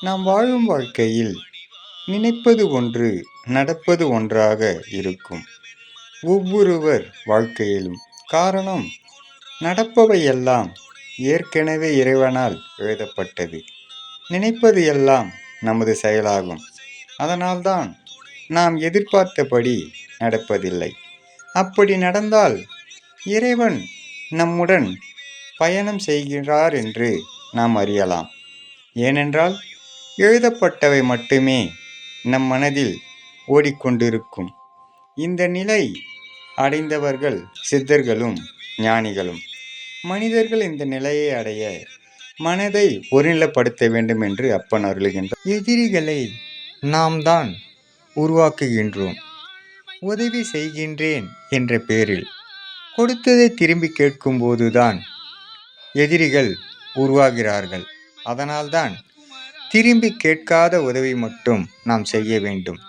நாம் வாழும் வாழ்க்கையில் நினைப்பது ஒன்று நடப்பது ஒன்றாக இருக்கும். ஒவ்வொருவர் வாழ்க்கையிலும் காரணம் நடப்பவை எல்லாம் ஏற்கனவே இறைவனால் எழுதப்பட்டது. நினைப்பது எல்லாம் நமது செயலாகும். அதனால்தான் நாம் எதிர்பார்த்தபடி நடப்பதில்லை. அப்படி நடந்தால் இறைவன் நம்முடன் பயணம் செய்கிறார் என்று நாம் அறியலாம். ஏனென்றால் எழுதப்பட்டவை மட்டுமே நம் மனதில் ஓடிக்கொண்டிருக்கும். இந்த நிலை அடைந்தவர்கள் சித்தர்களும் ஞானிகளும். மனிதர்கள் இந்த நிலையை அடைய மனதை ஒருநிலைப்படுத்த வேண்டும் என்று அப்பன் அருளுகின்றார். எதிரிகளை நாம் தான் உருவாக்குகின்றோம். உதவி செய்கின்றேன் என்ற பேரில் கொடுத்ததை திரும்பி கேட்கும்போதுதான் எதிரிகள் உருவாகிறார்கள். அதனால்தான் திரும்பி கேட்காத உதவி மட்டும் நாம் செய்ய வேண்டும்.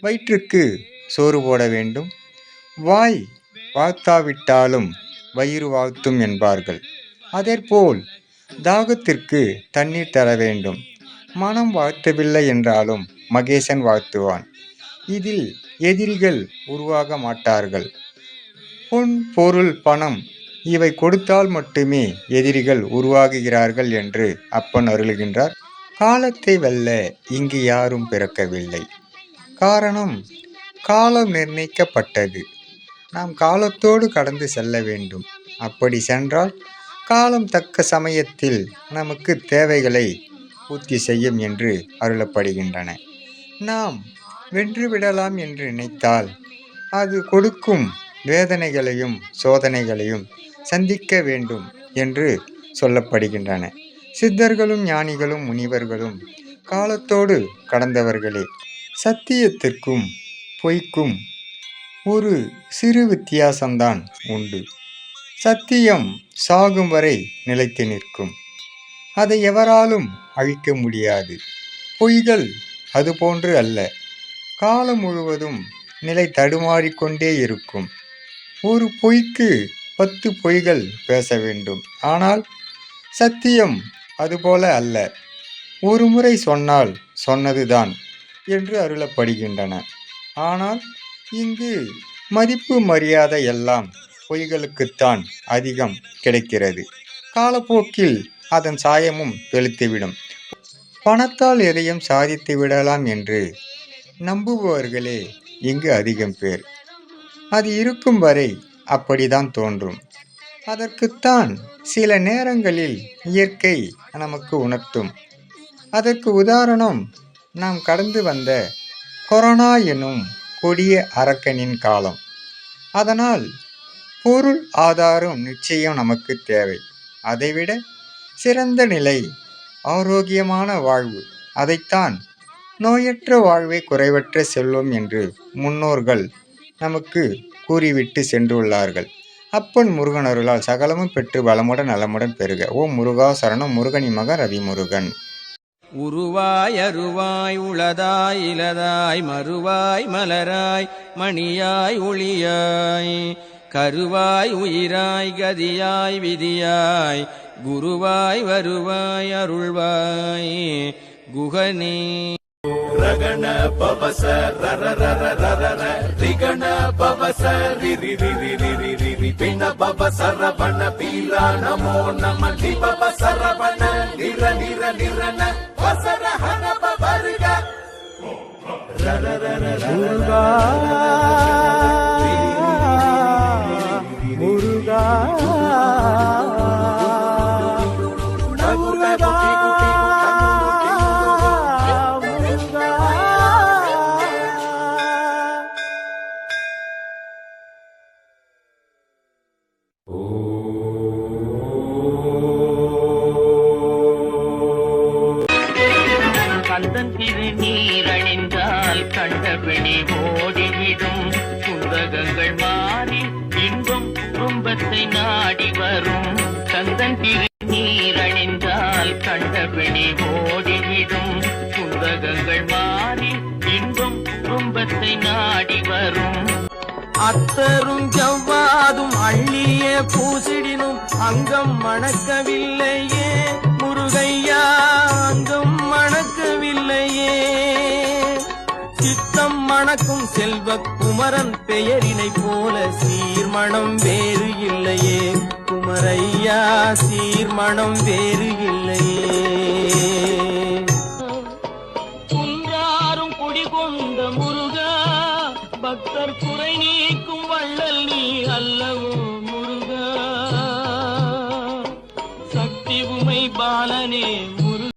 வயிற்றுக்கு சோறு போட வேண்டும். வாய் வாழ்த்தாவிட்டாலும் வயிறு வாழ்த்தும் என்பார்கள். அதேபோல் தாகத்திற்கு தண்ணீர் தர வேண்டும். மனம் வாழ்த்தவில்லை என்றாலும் மகேசன் வாழ்த்துவான் இதில் எதிரிகள் உருவாக மாட்டார்கள். பொன் பொருள் பணம் இவை கொடுத்தால் மட்டுமே எதிரிகள் உருவாகுகிறார்கள் என்று அப்பன் அருளுகின்றார். காலத்தை வெல்ல இங்கு யாரும் பிறக்கவில்லை. காரணம் காலம் நிர்ணயிக்கப்பட்டது. நாம் காலத்தோடு கடந்து செல்ல வேண்டும். அப்படி சென்றால் காலம் தக்க சமயத்தில் நமக்கு தேவைகளை பூர்த்தி செய்யும் என்று அருளப்படுகின்றன. நாம் வென்று விடலாம் என்று நினைத்தால் அது கொடுக்கும் வேதனைகளையும் சோதனைகளையும் சந்திக்க வேண்டும் என்று சொல்லப்படுகின்றன. சித்தர்களும் ஞானிகளும் முனிவர்களும் காலத்தோடு கடந்தவர்களே சத்தியத்திற்கும் பொய்க்கும் ஒரு சிறு வித்தியாசம்தான் உண்டு. சத்தியம் சாகும் வரை நிலைத்து நிற்கும். அதை எவராலும் அழிக்க முடியாது. பொய்கள் அதுபோன்று அல்ல. காலம் முழுவதும் நிலை தடுமாறிக்கொண்டே இருக்கும். ஒரு பொய்க்கு பத்து பொய்கள் பேச வேண்டும். ஆனால் சத்தியம் அதுபோல அல்ல. ஒரு முறை சொன்னால் சொன்னதுதான் என்று அருளப்படுகின்றன. ஆனால் இங்கு மதிப்பு மரியாதை எல்லாம் பொய்களுக்குத்தான் அதிகம் கிடைக்கிறது. காலப்போக்கில் அதன் சாயமும் வெளுத்துவிடும் பணத்தால் எதையும் சாதித்து விடலாம் என்று நம்புபவர்களே இங்கு அதிகம் பேர். அது இருக்கும் வரை அப்படிதான் தோன்றும். அதற்குத்தான் சில நேரங்களில் இயற்கை நமக்கு உணர்த்தும். அதற்கு உதாரணம் நாம் கடந்து வந்த கொரோனா எனும் கொடிய அரக்கனின் காலம். அதனால் பொருள் ஆதாரம் நிச்சயம் நமக்கு தேவை. அதைவிட சிறந்த நிலை ஆரோக்கியமான வாழ்வு. அதைத்தான் நோயற்ற வாழ்வை குறைவற்ற செல்வம் என்று முன்னோர்கள் நமக்கு கூறிவிட்டு சென்றுள்ளார்கள். அப்பன் முருகன் அருளால் சகலமும் பெற்று வளமுடன் நலமுடன் பெறுக ஓம் முருகா சரணம் முருகனி மக ரவி முருகன் உருவாய் அருவாய் உளதாய் இலதாய் மறுவாய் மலராய் மணியாய் ஒளியாய். கருவாய் உயிராய் கதியாய் விதியாய். குருவாய் வருவாய் அருள்வாய். குகனே ரகண பவச ரர ரர ரர ர ரிகண பவச ரி ரி ரி ரி ரி ரி ரி ரி பிண பவ சரபண பீலா நமோ நம தி பவ சரபண நிர நிர நிரன வசர ஹன பவருக ரர ரர ரர தெய்வத்தை நாடி வரும். சந்தன் கந்தன் திருநீரணிந்தால் கண்டபடி ஓடிவிடும். புந்தகங்கள் மாறி இன்பம் குடும்பத்தை நாடி வரும். அத்தரும் ஜவ்வாதும் அள்ளியே பூசிடினும் அங்கம் மணக்கவில்லையே. குமரன் பெயரினை போல சீர்மணம் வேறு இல்லையே. குமரையா சீர்மணம் வேறு இல்லையே. குன்றாரும் குடிகொண்ட முருகா பக்தர் குறை நீக்கும் வள்ளல் நீ அல்லவோ முருகா. சக்தி உமை பாலனே